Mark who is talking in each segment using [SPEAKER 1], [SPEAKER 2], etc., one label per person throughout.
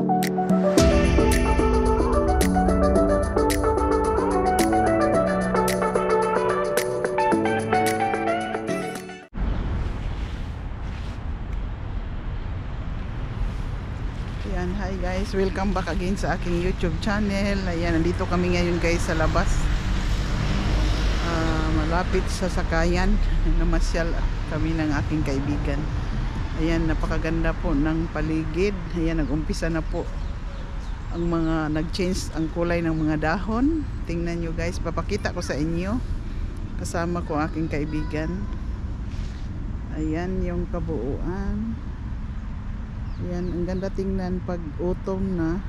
[SPEAKER 1] Ayan, hi guys. Welcome back again sa aking YouTube channel. Ayan, nandito kami ngayon guys sa labas. Ah, malapit sa sakayan. Namasyal kami ng aking kaibigan. Ayan, napakaganda po ng paligid. Ayan, nag-umpisa na po ang mga nag-change ang kulay ng mga dahon. Tingnan nyo guys, papakita ko sa inyo. Kasama ko aking kaibigan. Ayan yung kabuuan. Yan, ang ganda tingnan pag autumn na.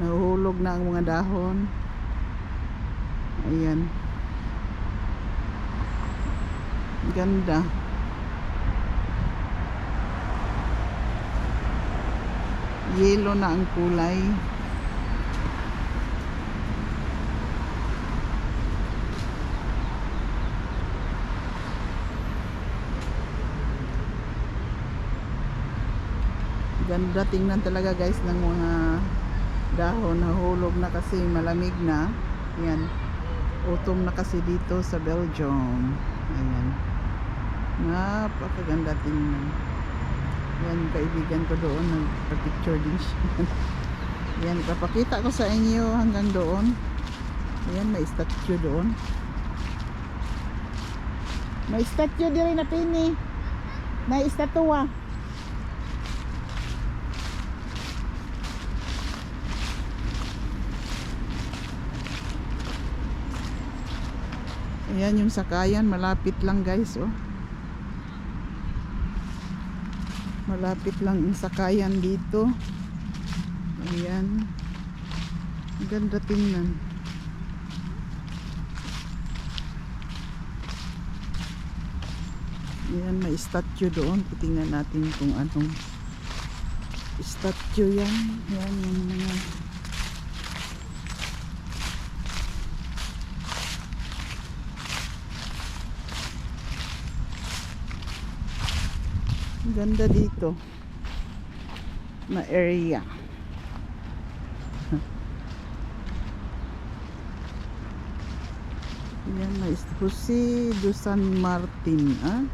[SPEAKER 1] Nahuhulog na ang mga dahon. Ayan. Ganda. Yellow na ang kulay. Ganda tingnan talaga guys ng mga dahon nahulog na kasi malamig na. Yan. Autumn na kasi dito sa Belgium. Ayan. Napakaganda tingnan. Yan, kaibigan ko doon. Nagpa-picture din siya. Yan, papakita ko sa inyo hanggang doon. Ayan, may statue doon. May statue din na pini. May estatua. Ayan yung sakayan, malapit lang guys, oh. Malapit lang yung sakayan dito. Ayan. Ganda tingnan. Ayan, may statue doon. Titingnan natin kung anong statue yan. Ayan yung mga Ganda dito. Na area. Yan na Jose do San Martin. Ah?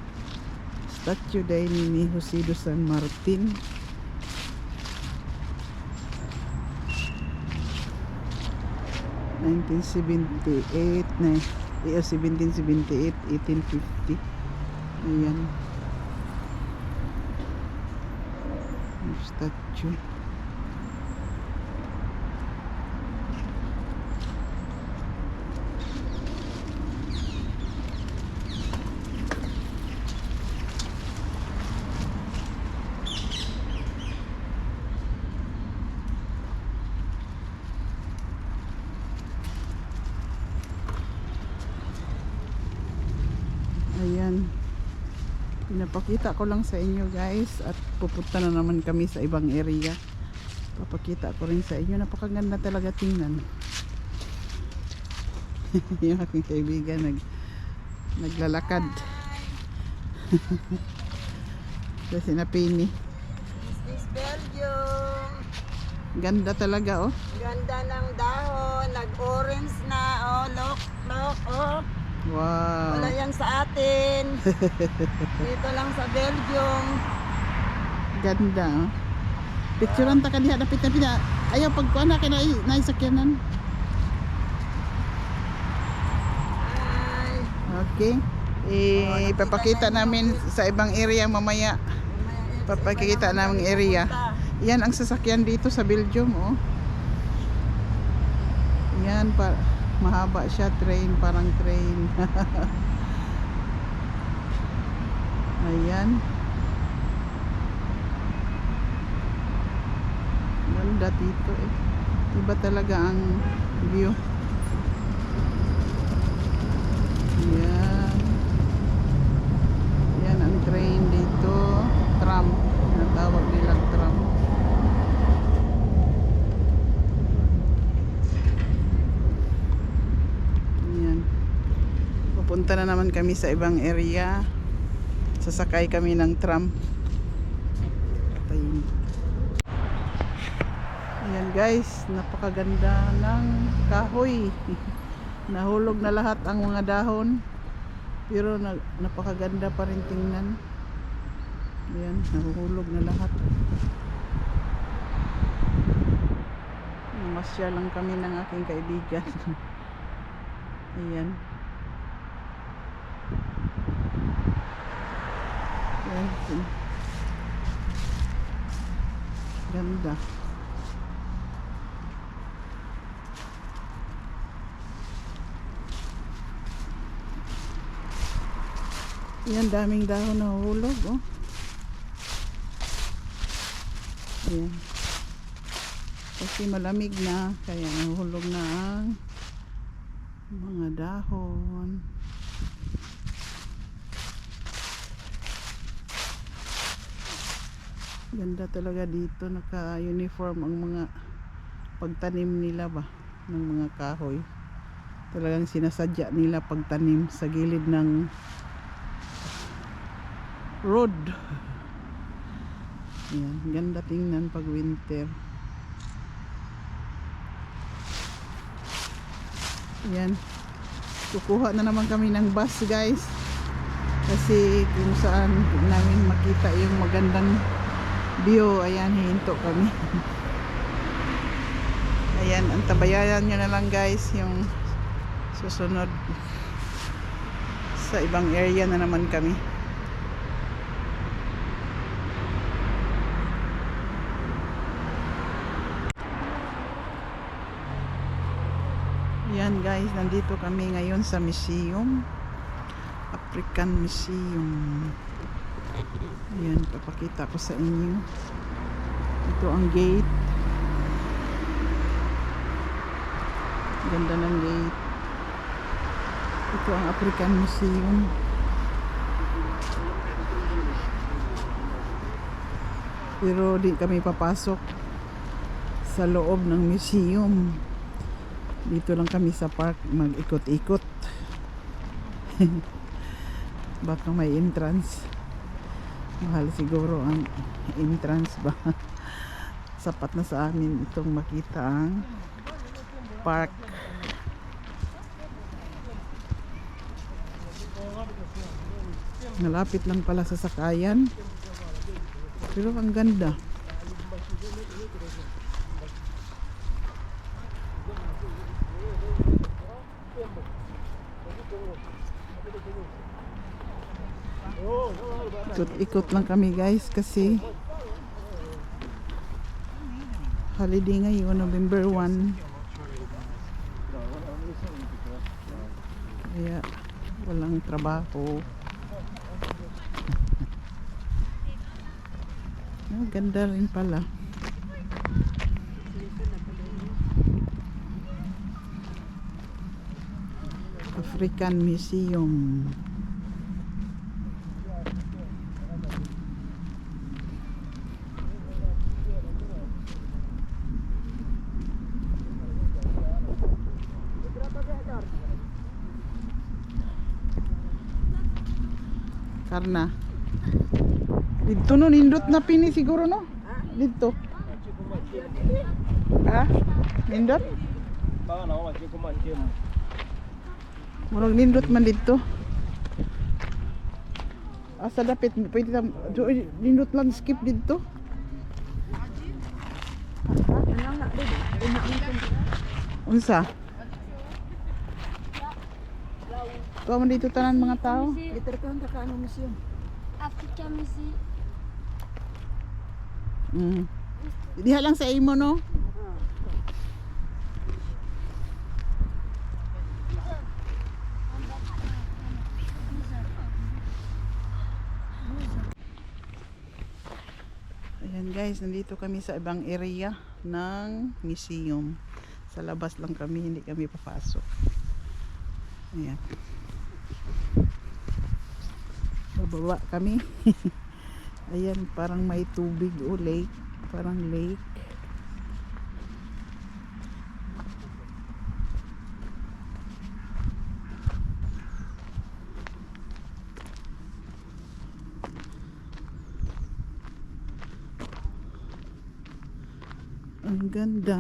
[SPEAKER 1] Statue dahil ni Jose do San Martin. Nineteen seventy eight na eh, 1778 1850 ayan Yung statue. Ayan. Pinapakita ko lang sa inyo guys at pupunta na naman kami sa ibang area. Papakita ko rin sa inyo. Napakaganda talaga tingnan. yung aking kaibigan nag, naglalakad. Kasi napini.
[SPEAKER 2] This is Belgium.
[SPEAKER 1] Ganda talaga oh.
[SPEAKER 2] Ganda ng dahon. Nag-orange na. Oh, look, look, oh.
[SPEAKER 1] Wow.
[SPEAKER 2] Wala yan sa atin. Dito lang sa Belgium.
[SPEAKER 1] Ganda oh. Picturean ta ka diha dapit na pina. Ayaw pagkuan na kay na naisakyanan.
[SPEAKER 2] Ay,
[SPEAKER 1] Okay. Eh, papakita namin sa ibang area mamaya.
[SPEAKER 2] yan.
[SPEAKER 1] Papakita namin area. Yan ang sasakyan dito sa Belgium, oh. Yan pa mahaba siya train, parang train. Ayan. Ganda dito eh. Iba talaga ang view. Yan. Yan ang train dito. Tram. Natawag nilang tram. Yan. Pupunta na naman kami sa ibang area. Sasakay kami ng tram. Patayin. Ayan guys, napakaganda ng kahoy. Nahulog na lahat ang mga dahon. Pero na, napakaganda pa rin tingnan. Ayan, nahuhulog na lahat. Namasya lang kami ng aking kaibigan. Ayan. Ayan. Ganda. Yan, daming dahon na hulog, oh. Ayan. Kasi malamig na, kaya nahulog na ang mga dahon. Ganda talaga dito, naka-uniform ang mga pagtanim nila ba ng mga kahoy. Talagang sinasadya nila pagtanim sa gilid ng road. Ayan, ganda tingnan pag winter. Ayan. Kukuha na naman kami ng bus guys. Kasi kung saan namin makita yung magandang view. Ayan, hihinto kami. Ayan, ang tabayanan nyo na lang guys yung susunod sa ibang area na naman kami. Yan guys, nandito kami ngayon sa museum. African Museum. Ayan, papakita ko sa inyo. Ito ang gate. Ganda ng gate. Ito ang African Museum. Pero di kami papasok sa loob ng museum. Dito lang kami sa park mag-ikot-ikot. Baka may entrance. Mahal siguro ang entrance ba. Sapat na sa amin itong makita ang park. Malapit lang pala sa sakayan. Pero ang ganda. Ikot-ikot lang kami guys kasi holiday ngayon, November 1. Kaya walang trabaho. Ah, ganda rin pala. African Museum. Karna. Dito no, nindot na pini siguro no? Dito. Ha? Nindot?
[SPEAKER 3] Na.
[SPEAKER 1] Murag nindot man dito. Asa dapit pwede do- nindot lang skip dito. Unsa? Tuwa man dito tanan mga tao.
[SPEAKER 2] Ito ka ang kakaano museum.
[SPEAKER 4] Africa Museum.
[SPEAKER 1] Mm. Diha lang sa imo no. Ayan guys, nandito kami sa ibang area ng museum. Sa labas lang kami, hindi kami papasok. Ayan. Bababa kami. Ayan, parang may tubig o lake. Parang lake. Ang ganda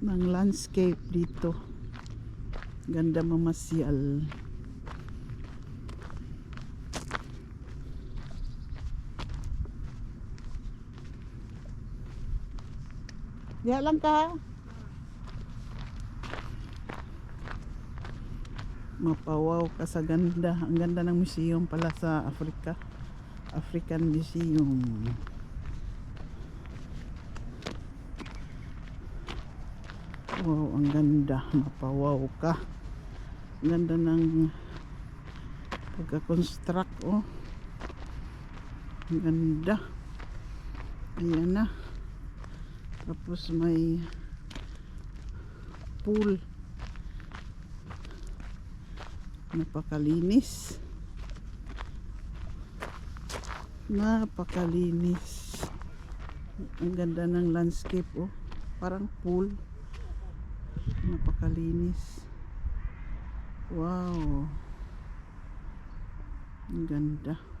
[SPEAKER 1] ng landscape dito. Ganda mamasyal. Diya lang ka. Mapawaw ka sa ganda. Ang ganda ng museum pala sa Africa. African Museum. Wow, ang ganda. Mapawaw ka. Ang ganda ng pagka-construct, oh. Ang ganda. Ayan na. Tapos may pool. Napakalinis. Napakalinis. Ang ganda ng landscape, oh. Parang pool. Napakalinis. Wow. Ang ganda.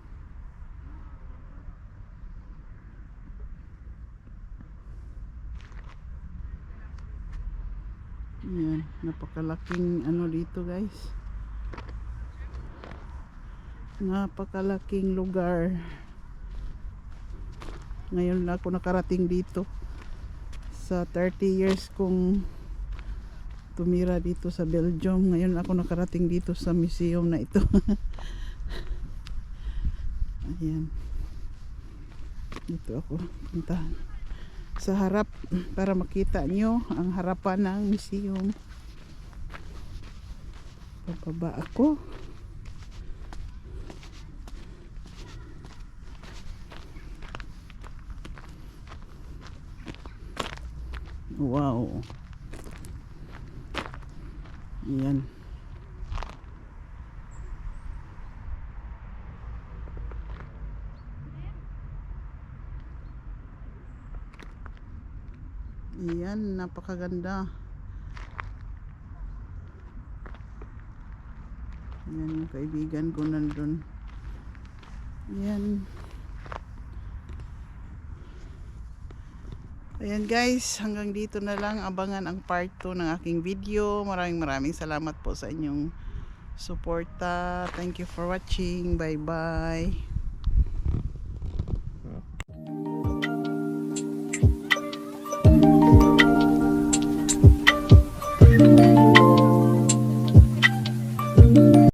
[SPEAKER 1] Ayan, napakalaking ano dito guys. Napakalaking lugar. Ngayon lang ako nakarating dito. Sa 30 years kong tumira dito sa Belgium. Ngayon ako nakarating dito sa museum na ito. Ayan. Dito ako punta sa harap para makita nyo ang harapan ng museum. Pababa ako. Wow. Yan. Yan, napakaganda. Yan yung kaibigan ko nandun. Yan. Ayan guys, hanggang dito na lang. Abangan ang part 2 ng aking video. Maraming maraming salamat po sa inyong suporta. Thank you for watching. Bye bye.